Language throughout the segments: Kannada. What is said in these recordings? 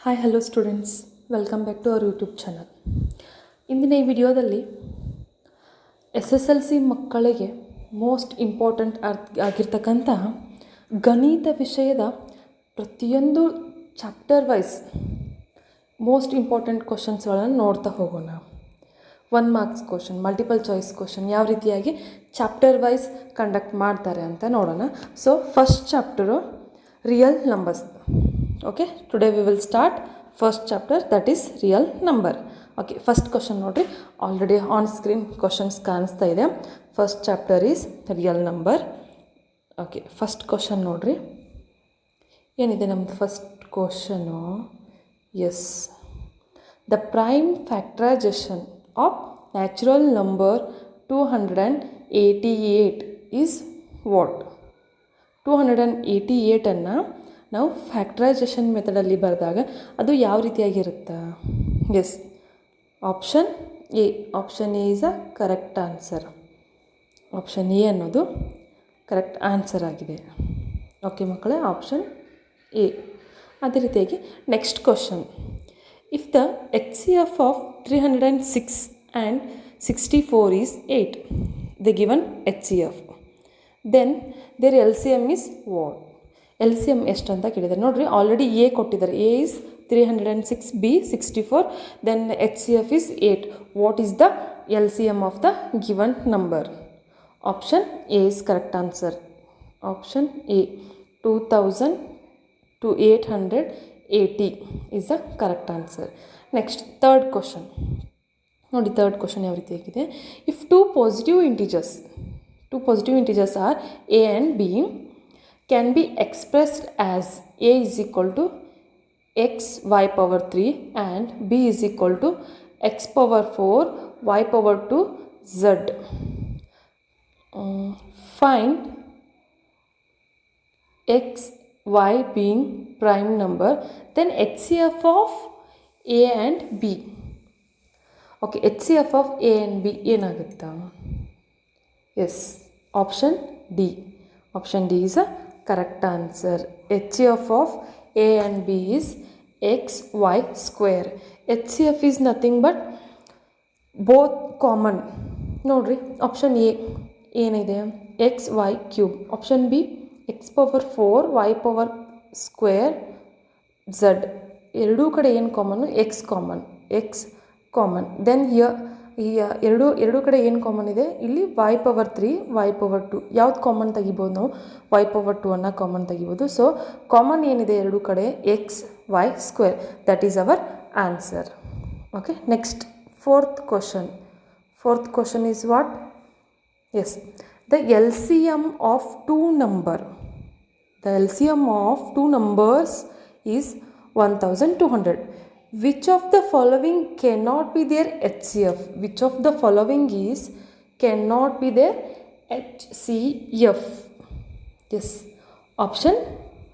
Hi hello students welcome back to our YouTube channel ಇಂದಿನ ಈ ವಿಡಿಯೋದಲ್ಲಿ ಎಸ್ ಎಸ್ ಎಲ್ ಸಿ ಮಕ್ಕಳಿಗೆ ಮೋಸ್ಟ್ ಇಂಪಾರ್ಟೆಂಟ್ ಆಗಿರ್ತಕ್ಕಂಥ ಗಣಿತ ವಿಷಯದ ಪ್ರತಿಯೊಂದು ಚಾಪ್ಟರ್ ವೈಸ್ ಮೋಸ್ಟ್ ಇಂಪಾರ್ಟೆಂಟ್ ಕ್ವಶನ್ಸ್ಗಳನ್ನು ನೋಡ್ತಾ ಹೋಗೋಣ. One marks question multiple choice question ಯಾವ ರೀತಿಯಾಗಿ ಚಾಪ್ಟರ್ ವೈಸ್ ಕಂಡಕ್ಟ್ ಮಾಡ್ತಾರೆ ಅಂತ ನೋಡೋಣ. So first chapter real numbers okay today we will start first chapter that is real number okay first question ನೋಡಿರಿ. ಆಲ್ರೆಡಿ ಆನ್ ಸ್ಕ್ರೀನ್ ಕ್ವಶನ್ಸ್ ಕಾಣಿಸ್ತಾ ಇದೆ. First chapter is real number okay first question ನೋಡಿರಿ. ಏನಿದೆ ನಮ್ಮದು first question is the prime factorization of natural number two hundred and eighty eight is what two hundred and eighty ಏಯ್ಟನ್ನು ನಾವು ಫ್ಯಾಕ್ಟ್ರೈಜೇಷನ್ ಮೆಥಡಲ್ಲಿ ಬರೆದಾಗ ಅದು ಯಾವ ರೀತಿಯಾಗಿರುತ್ತೆ? Yes option A option A is a correct answer option A ಅನ್ನೋದು ಕರೆಕ್ಟ್ ಆನ್ಸರ್ ಆಗಿದೆ. ಓಕೆ ಮಕ್ಕಳೇ ಆಪ್ಷನ್ ಎ ಅದೇ ರೀತಿಯಾಗಿ next question if the H C F of three hundred and six and sixty four is eight the given H C F then there L C M is what L C M ಎಷ್ಟು ಅಂತ ಕೇಳಿದ್ದಾರೆ. ನೋಡಿರಿ ಆಲ್ರೆಡಿ ಎ ಕೊಟ್ಟಿದ್ದಾರೆ. A is three hundred and six B sixty four then H C F is eight what is the L C M of the given number option A is correct answer option A two thousand two eight hundred eighty is the correct answer next third question ನೋಡಿ ತರ್ಡ್ ಕ್ವಶನ್ ಯಾವ ರೀತಿ ಆಗಿದೆ. If two positive integers two positive integers are A and B Can be expressed as A is equal to x y power three and B is equal to x power four y power two z find x, y being prime number, then HCF of A and B. Okay H C F of A and B ಏನಾಗುತ್ತಾ yes option D option D is a correct answer H C F of A and B is X Y square H C F is nothing but both common ನೋಡಿರಿ ಆಪ್ಷನ್ ಎ ಏನಿದೆ? X Y cube option B X power four Y power square Z ಎರಡೂ ಕಡೆ ಏನು common X common X common then here ಈ ಎರಡು, ಎರಡೂ ಕಡೆ ಏನು ಕಾಮನ್ ಇದೆ? ಇಲ್ಲಿ Y power three Y power two ಯಾವ್ದು ಕಾಮನ್ ತೆಗಿಬೋದು ನಾವು? ವೈ ಪವರ್ ಟು ಅನ್ನು ಕಾಮನ್ ತೆಗಿಬೋದು. ಸೊ ಕಾಮನ್ ಏನಿದೆ ಎರಡೂ ಕಡೆ? X Y square that is our answer okay next fourth question fourth question is what is the L C M of two number the L C M of two numbers is one thousand two 1200 which of the following cannot be their HCF which of the following is cannot be their HCF yes. Option?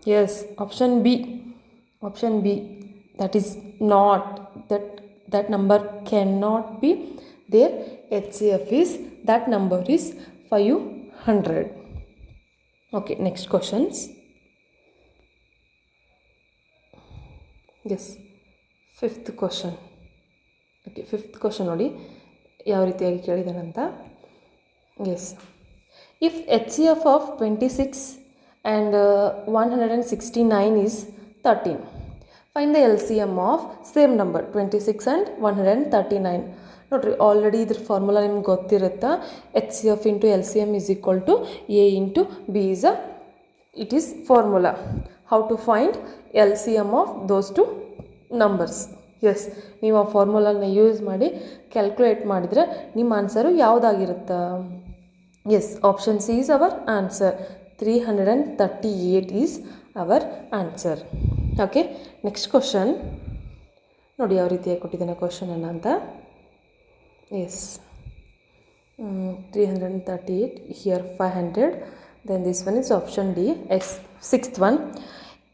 Yes. Option B. Option B. That is not. That that number cannot be their HCF is that number is 500 okay next questions. Yes fifth question okay fifth question ನೋಡಿ ಯಾವ ರೀತಿಯಾಗಿ ಕೇಳಿದಾನಂತ yes if H C F of twenty six and one hundred and sixty nine is thirteen find the L C M of same number twenty six and one hundred and thirty nine ನೋಡಿರಿ ಆಲ್ರೆಡಿ ಇದ್ರ ಫಾರ್ಮುಲಾ ನಿಮ್ಗೆ ಗೊತ್ತಿರುತ್ತೆ? H C F into L C M is equal to A into B is uh it is formula how to find L C M of those two numbers yes ನೀವು ಆ ಫಾರ್ಮುಲಾನ ಯೂಸ್ ಮಾಡಿ ಕ್ಯಾಲ್ಕುಲೇಟ್ ಮಾಡಿದರೆ ನಿಮ್ಮ answer ಯಾವುದಾಗಿರುತ್ತಾ? Yes option C is our answer three hundred and thirty eight is our answer okay next question ನೋಡಿ ಯಾವ ರೀತಿಯಾಗಿ ಕೊಟ್ಟಿದ್ದಾನೆ ಕ್ವಶನನ್ನು ಅಂತ. Yes. mm, 338 here 500 then this one is option d x sixth one.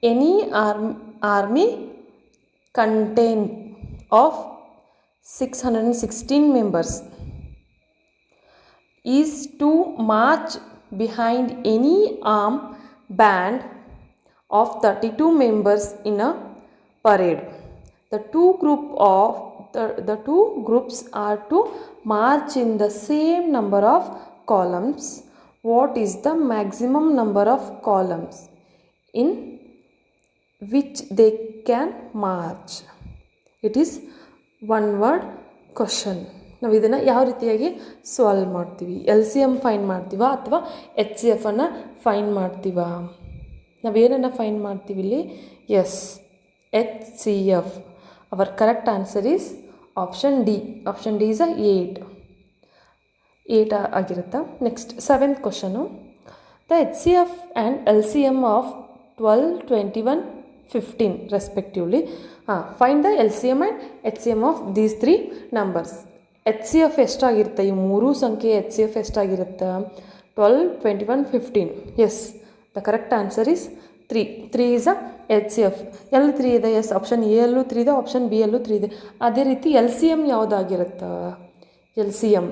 Any arm, army contain of 616 members is to march behind any arm band of 32 members in a parade. The two group of the, the two groups are to march in the same number of columns. What is the maximum number of columns in which they can march it is one word question ನಾವು ಇದನ್ನು ಯಾವ ರೀತಿಯಾಗಿ ಸಾಲ್ವ್ ಮಾಡ್ತೀವಿ? ಎಲ್ ಸಿ ಎಂ ಫೈನ್ ಮಾಡ್ತೀವ ಅಥವಾ ಎಚ್ ಸಿ ಎಫನ್ನು ಫೈನ್ ಮಾಡ್ತೀವ? ನಾವೇನನ್ನು ಫೈನ್ ಮಾಡ್ತೀವಿ ಇಲ್ಲಿ? Yes H C F our correct answer is option D option D is uh eight eight ಆಗಿರುತ್ತೆ? Next seventh question the H C F and L C M of twelve twenty one fifteen respectively ಹಾಂ find the L C M and H C M of these three numbers H C F ಎಷ್ಟಾಗಿರುತ್ತೆ? ಈ ಮೂರೂ ಸಂಖ್ಯೆ H C F ಎಷ್ಟಾಗಿರುತ್ತೆ? Twelve twenty one fifteen yes the correct answer is three three is a H C F ಎಲ್ಲಿ ತ್ರೀ ಇದೆ? ಎಸ್ ಆಪ್ಷನ್ ಎ ಯಲ್ಲೂ ತ್ರೀ ಇದೆ ಆಪ್ಷನ್ ಬಿ ಎಲ್ಲೂ ತ್ರೀ ಇದೆ. ಅದೇ ರೀತಿ L C M ಯಾವುದಾಗಿರುತ್ತೆ? L C M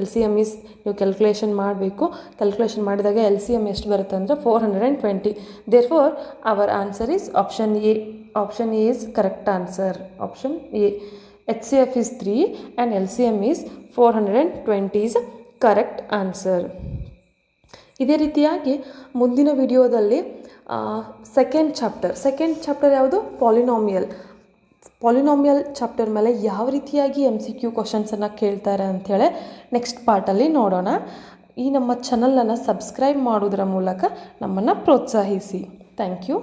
L C M is ನೀವು ಕ್ಯಾಲ್ಕುಲೇಷನ್ ಮಾಡಬೇಕು. ಕ್ಯಾಲ್ಕುಲೇಷನ್ ಮಾಡಿದಾಗ ಎಲ್ ಸಿ ಎಂ ಎಷ್ಟು ಬರುತ್ತೆ ಅಂದರೆ four hundred and twenty therefore our answer is option A option A is correct answer option A H C F is three and L C M is four hundred and twenty is correct answer ಇದೇ ರೀತಿಯಾಗಿ ಮುಂದಿನ ವಿಡಿಯೋದಲ್ಲಿ ಸೆಕೆಂಡ್ ಚಾಪ್ಟರ್ ಸೆಕೆಂಡ್ ಚಾಪ್ಟರ್ ಯಾವುದು? ಪಾಲಿನಾಮಿಯಲ್ ಪಾಲಿನಾಮಿಯಲ್ ಚಾಪ್ಟರ್ ಮೇಲೆ ಯಾವ ರೀತಿಯಾಗಿ ಎಂ ಸಿ ಕ್ಯೂ ಕ್ವಶನ್ಸನ್ನು ಕೇಳ್ತಾರೆ ಅಂಥೇಳಿ ನೆಕ್ಸ್ಟ್ ಪಾರ್ಟಲ್ಲಿ ನೋಡೋಣ. ಈ ನಮ್ಮ ಚಾನಲನ್ನು ಸಬ್ಸ್ಕ್ರೈಬ್ ಮಾಡೋದರ ಮೂಲಕ ನಮ್ಮನ್ನು ಪ್ರೋತ್ಸಾಹಿಸಿ. Thank you